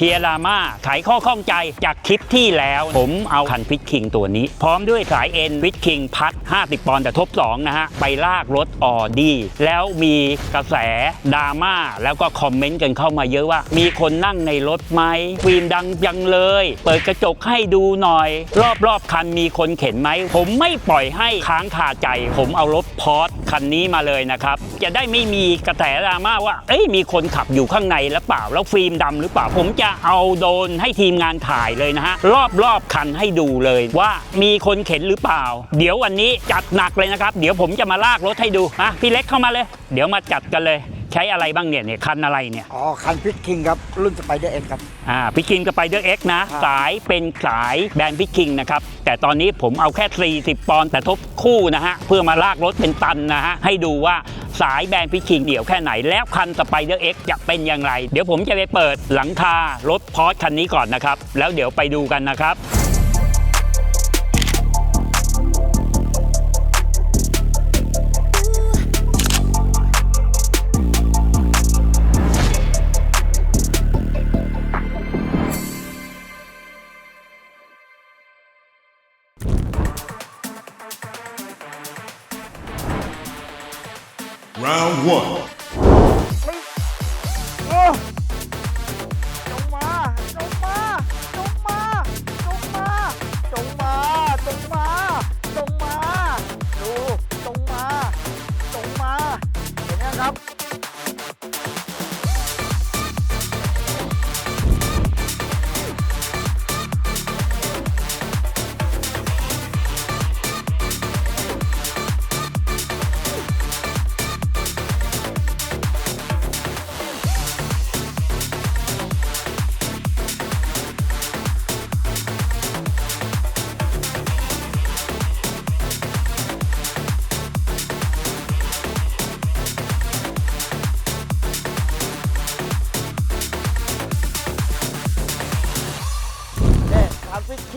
เคลียร์ดราม่าไขข้อข้องใจจากคลิปที่แล้ว ผมเอาคันฟิตคิงตัวนี้ พร้อมด้วยสายเอ็นฟิตคิงพัด 50 ปอนด์แต่ทบ 2 นะฮะ ไปลากรถออดี้แล้วมีกระแสดราม่าแล้วก็คอมเมนต์กันเข้ามาเยอะว่า มีคนนั่งในรถไหมฟิล์มดังยังเลย เปิดกระจกให้ดูหน่อย รอบๆคันมีคนเข็นไหม ผมไม่ปล่อยให้ค้างคาใจ ผมเอารถพอร์ตคันนี้มาเลยนะครับจะได้ไม่มีกระแสดราม่าว่าเอ้ยมีคนขับอยู่ข้างในแล้วเปล่าแล้วฟิล์มดำหรือเปล่าผมจะเอาโดนให้ทีมงานถ่ายเลยนะฮะ รอบรอบคันให้ดูเลยว่ามีคนเข็นหรือเปล่า เดี๋ยววันนี้จัดหนักเลยนะครับ เดี๋ยวผมจะมาลากรถให้ดูอะพี่เล็กเข้ามาเลย เดี๋ยวมาจัดกันเลย ใช้อะไรบ้างเนี่ยเนี่ยคันอะไรเนี่ยอ๋อ คันพิกคิงครับ รุ่นสไปเดอร์เอ็กครับ อ่าพิกิงกับไปเดอร์เอ็กนะ ครับ สายเป็นสายแบรนด์พิกิงนะครับ แต่ตอนนี้ผมเอาแค่ 40 ปอนด์แต่ทบคู่นะฮะ เพื่อมาลากรถเป็นตันนะฮะ ให้ดูว่าสายแบรนด์พิกิงเดี่ยวแค่ไหน แล้วคันสไปเดอร์เอ็กจะเป็นอย่างไร เดี๋ยวผมจะไปเปิดหลังคารถพอร์ชคันนี้ก่อนนะครับ แล้วเดี๋ยวไปดูกันนะครับ Round one.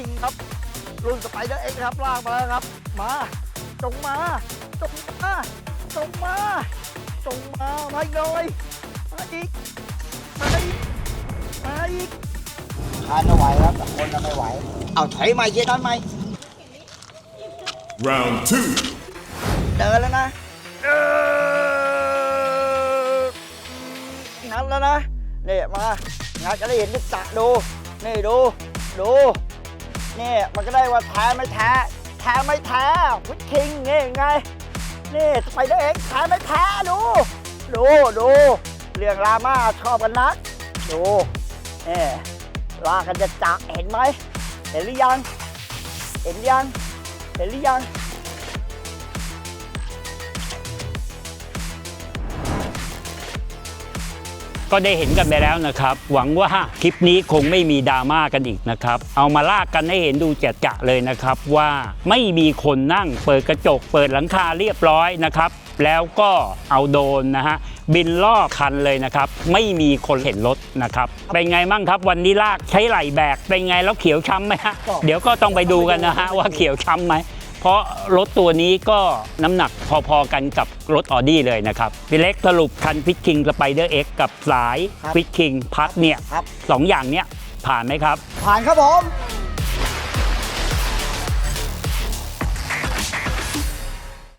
คันพิกคิงครับ รุ่นสไปเดอร์เอ็กครับลากมาแล้วครับ มาจงมาจงมาจงมาจงมามาอีกหน่อยมาอีกมาอีกมาอีกคานไม่ไหวครับแต่คนเราไม่ไหว เอาถอยมาเย็นนั้นไหม Round two. เดินแล้วนะเดินงัดแล้วนะนี่มางัดจะได้เห็นลูกตะดูนี่ดูดู นี่มันก็ได้ว่าแท้ไม่แท้แท้ไม่แท้วิทคิงนี่ไงนี่สไปเดอร์เอ็กแท้ไม่แท้ดูดูดูเรื่องรามาชอบกันนักดูนี่ลากันจะจักเห็นไหมเห็นหรือยัง เห็นยังเห็นหรือยัง ก็ได้เห็นกันไปแล้วนะครับ หวังว่าคลิปนี้คงไม่มีดราม่ากันอีกนะครับ เอามาลากกันให้เห็นดูแจะๆเลยนะครับ ว่าไม่มีคนนั่งเปิดกระจกเปิดหลังคาเรียบร้อยนะครับ แล้วก็เอาโดรนนะฮะบินรอบคันเลยนะครับ ไม่มีคนเห็นรถนะครับ เป็นไงมั่งครับ วันนี้ลากใช้ไหล่แบก เป็นไงแล้วเขียวช้ำไหมฮะก็เดี๋ยวก็ต้องไปดูกันนะฮะว่าเขียวช้ำไหม เพราะรถตัวนี้ก็น้ำหนักพอๆกันกับรถออดี้เลยนะครับพี่เล็กสรุปคันฟิตคิงสไปเดอร์เอ็กกับสายครับฟิตคิงพัดเนี่ยครับ สองอย่างเนี้ยผ่านไหมครับ ผ่านครับผม